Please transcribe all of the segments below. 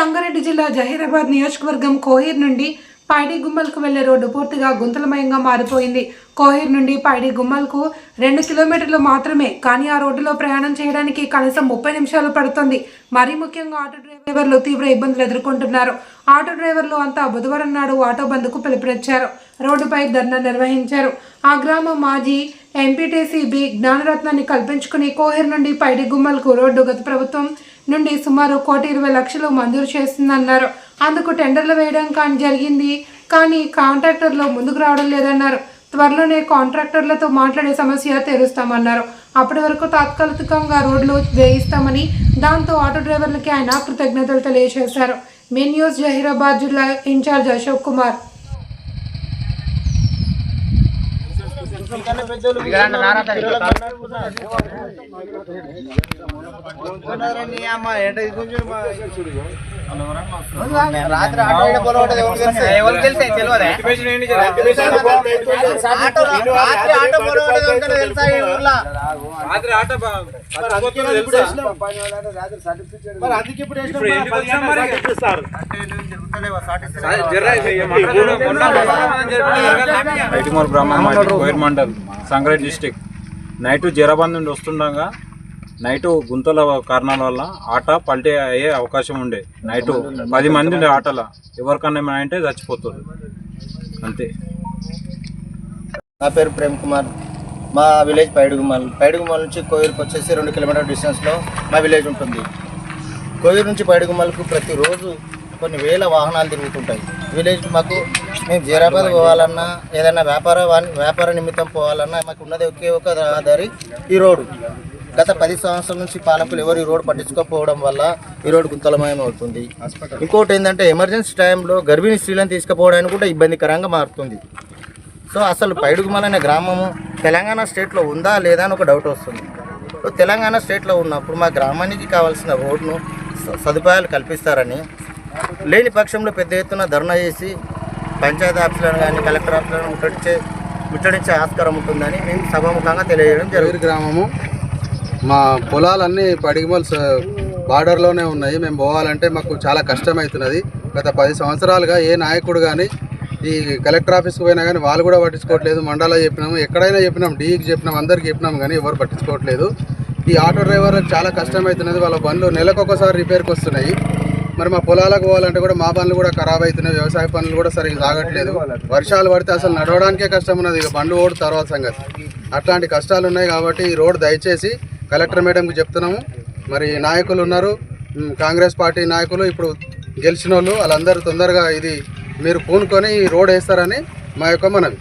జిల్లా జహీరాబాద్ నియోజకవర్గం కోహిర్ నుండి పైడి గుమ్మల్కు వెళ్ళే రోడ్డు పూర్తిగా గుంతలమయంగా మారిపోయింది. కోహిర్ నుండి పైడి గుమ్మల్కు రెండు కిలోమీటర్లు మాత్రమే కానీ ఆ రోడ్డులో ప్రయాణం చేయడానికి కనీసం ముప్పై నిమిషాలు పడుతుంది. మరీ ముఖ్యంగా ఆటో డ్రైవర్లు తీవ్ర ఇబ్బందులు ఎదుర్కొంటున్నారు. ఆటో డ్రైవర్లు అంతా బుధవారం నాడు ఆటో బంద్కు పిలుపునిచ్చారు. రోడ్డుపై ధర్నా నిర్వహించారు. ఆ గ్రామ మాజీ ఎంపీటీసీబీ జ్ఞానరత్నాన్ని కల్పించుకుని కోహిర్ నుండి పైడి గుమ్మల్కు రోడ్డు గత ప్రభుత్వం నుండి సుమారు కోటి ఇరవై లక్షలు మంజూరు చేస్తుందన్నారు అందుకు టెండర్లు వేయడం కానీ జరిగింది. కానీ కాంట్రాక్టర్లు ముందుకు రావడం లేదన్నారు. త్వరలోనే కాంట్రాక్టర్లతో మాట్లాడే సమస్య తెరుస్తామన్నారు. అప్పటి వరకు తాత్కాలికంగా రోడ్లు వేయిస్తామని దాంతో ఆటో డ్రైవర్లకి ఆయన కృతజ్ఞతలు తెలియజేశారు. మీ న్యూస్ జహీరాబాద్ జిల్లా ఇన్ఛార్జ్ అశోక్ కుమార్. రాత్రి ఆటో ఈడ పొలవటది ఎవరికి తెలుసు? ఆటో రాత్రి ఆటో ఈ ఊర్లో? ఐటిమూర్ కోయిర్ మండల్ సంగారెడ్డి డిస్టిక్. నైట్ జీరాబాద్ నుండి వస్తుండగా నైట్ గుంతల కారణాల వల్ల ఆట పల్టీ అయ్యే అవకాశం ఉండే. నైట్ పది మంది ఉండే ఆటల. ఎవరికన్నా ఏమైనా అంటే చచ్చిపోతుంది. అంతే. నా పేరు ప్రేమ్ కుమార్. మా విలేజ్ పైడుగుమల్. పైడుగుమల్ నుంచి కోయిర్కి వచ్చేసి రెండు కిలోమీటర్ డిస్టెన్స్లో మా విలేజ్ ఉంటుంది. కోయిర్ నుంచి పైడుగుమల్కు ప్రతిరోజు కొన్ని వేల వాహనాలు తిరుగుతుంటాయి. విలేజ్ మాకు మేము జీరాబాద్ పోవాలన్నా ఏదైనా వ్యాపార వ్యాపార నిమిత్తం పోవాలన్నా మాకు ఉన్నది ఒకే ఒక రహదారి ఈ రోడ్డు. గత పది సంవత్సరాల నుంచి పాలకులు ఎవరు ఈ రోడ్డు పట్టించుకోకపోవడం వల్ల ఈ రోడ్డు గుంతలమయం అవుతుంది ఇంకోటి ఏంటంటే ఎమర్జెన్సీ టైంలో గర్భిణీ స్త్రీలను తీసుకుపోవడానికి కూడా ఇబ్బందికరంగా మారుతుంది. సో అసలు పైడుగుమల అనే గ్రామము తెలంగాణ స్టేట్లో ఉందా లేదా అని ఒక డౌట్ వస్తుంది. తెలంగాణ స్టేట్లో ఉన్నప్పుడు మా గ్రామానికి కావాల్సిన రోడ్ను సదుపాయాలు కల్పిస్తారని లేని పక్షంలో పెద్ద ఎత్తున ధర్నా చేసి పంచాయతీ ఆఫీసులను కానీ కలెక్టర్ ఆఫీసులను ముట్టడించే ముట్టడించే ఆస్కారం ఉంటుందని మేము సభాముఖంగా తెలియజేయడం పేరు జరుగుతుంది గ్రామము. మా పొలాలన్నీ పడిగిమల్ బార్డర్లోనే ఉన్నాయి. మేము పోవాలంటే మాకు చాలా కష్టమవుతున్నది. గత పది సంవత్సరాలుగా ఏ నాయకుడు కానీ ఈ కలెక్టర్ ఆఫీస్కి పోయినా కానీ వాళ్ళు కూడా పట్టించుకోవట్లేదు. మండలా చెప్పినాము ఎక్కడైనా చెప్పినాం డీకి చెప్పినాం అందరికి చెప్పినాం కానీ ఎవరు పట్టించుకోవట్లేదు. ఈ ఆటో డ్రైవర్లకు చాలా కష్టమవుతున్నది వాళ్ళ బండ్లు నెలకొకసారి రిపేర్కి వస్తున్నాయి. మరి మా పొలాలకు పోవాలంటే కూడా మా పనులు కూడా ఖరాబ్ అవుతున్నాయి వ్యవసాయ పనులు కూడా సరిగ్గా సాగట్లేదు వర్షాలు పడితే అసలు నడవడానికే కష్టం ఉన్నది ఇక బండ్లు ఓడు తర్వాత సంగతి. అట్లాంటి కష్టాలు ఉన్నాయి కాబట్టి ఈ రోడ్ దయచేసి కలెక్టర్ మేడంకి చెప్తున్నాము. మరి నాయకులు ఉన్నారు. కాంగ్రెస్ పార్టీ నాయకులు ఇప్పుడు గెలిచిన వాళ్ళు వాళ్ళందరూ తొందరగా ఇది మీరు పూనుకొని ఈ రోడ్ వేస్తారని మా యొక్క మనవి.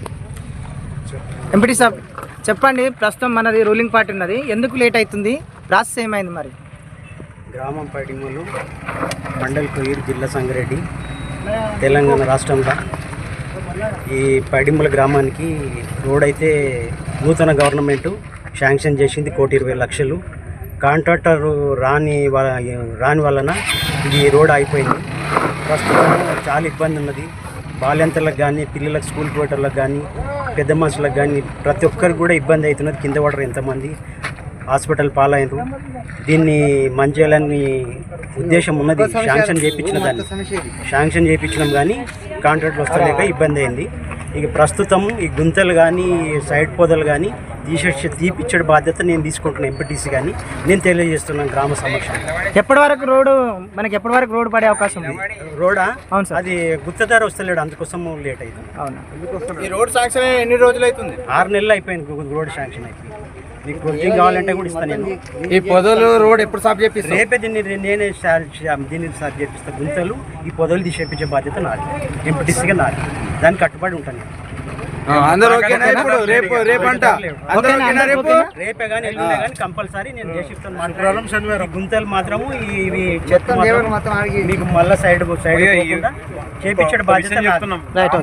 ఎంపీటీ సాబ్ చెప్పండి ప్రస్తుతం మనది రూలింగ్ పార్టీ ఉన్నది. ఎందుకు లేట్ అవుతుంది? ప్రాసెస్ ఏమైంది మరి? గ్రామం పైడిమూలు మండల్ కొయ్యూరు జిల్లా సంగారెడ్డి తెలంగాణ రాష్ట్రంలో ఈ పైడిమూల గ్రామానికి రోడ్ అయితే నూతన గవర్నమెంట్ శాంక్షన్ చేసింది కోటి ఇరవై లక్షలు. కాంట్రాక్టర్ రాని రాని వలన ఇది రోడ్ అయిపోయింది ప్రస్తుతం చాలా ఇబ్బంది ఉన్నది. బాలింతలకు కానీ పిల్లలకు స్కూల్ పోయేటోళ్ళకి కానీ పెద్ద మనుషులకు కానీ ప్రతి ఒక్కరికి కూడా ఇబ్బంది అవుతున్నది. కింద పడరు ఎంతమంది. హాస్పిటల్ పాలైనరు దీన్ని మంచి చేయాలని ఉద్దేశం ఉన్నది. శాంక్షన్ చేయించిన దాన్ని. శాంక్షన్ చేయించినాం కానీ కాంట్రాక్ట్లు వస్తలేక ఇబ్బంది అయింది. ఇక ప్రస్తుతం ఈ గుంతలు కానీ సైడ్ పొదలు కానీ తీసేసి తీపిచ్చే బాధ్యత నేను తీసుకుంటున్నాను ఎంపీటీసీ కానీ నేను తెలియజేస్తున్నాను గ్రామ సమక్షంలో. ఎప్పటి వరకు రోడ్డు మనకి ఎప్పటి వరకు రోడ్డు పడే అవకాశం ఉంది? రోడా? అవును సార్. అది గుత్తదారు వస్తలేడు అందుకోసం లేట్ అయింది. అవునా? ఈ రోడ్ శాంక్షన్ ఎన్ని రోజులు అవుతుంది? ఆరు నెలలు అయిపోయింది రోడ్ శాంక్షన్ అయిపోయింది మీకు గుర్తింగ్ కావాలంటే కూడా ఇస్తాను నేను. ఈ పొదలు రోడ్ ఎప్పుడు సాఫ్ రేపే దీన్ని నేనే దీన్ని గుంతలు ఈ పొదలు తీసేపించే బాధ్యత నాది. ఎంపీటీసీగా నాది. దానికి కట్టుబడి ఉంటాను నేను. అందరూ ఓకేనా ఇప్పుడు? రేపు రేపంట అందరూ ఓకేనా రేపు? రేపే కానీ ఎల్లుండే కానీ కంపల్సరీ నేను చేసిస్తాను గుంతలు మాత్రము ఇవి చెత్త మాత్రం మీకు మళ్ళీ సైడ్ సైడ్ చేపించే బాధ్యత. రైట్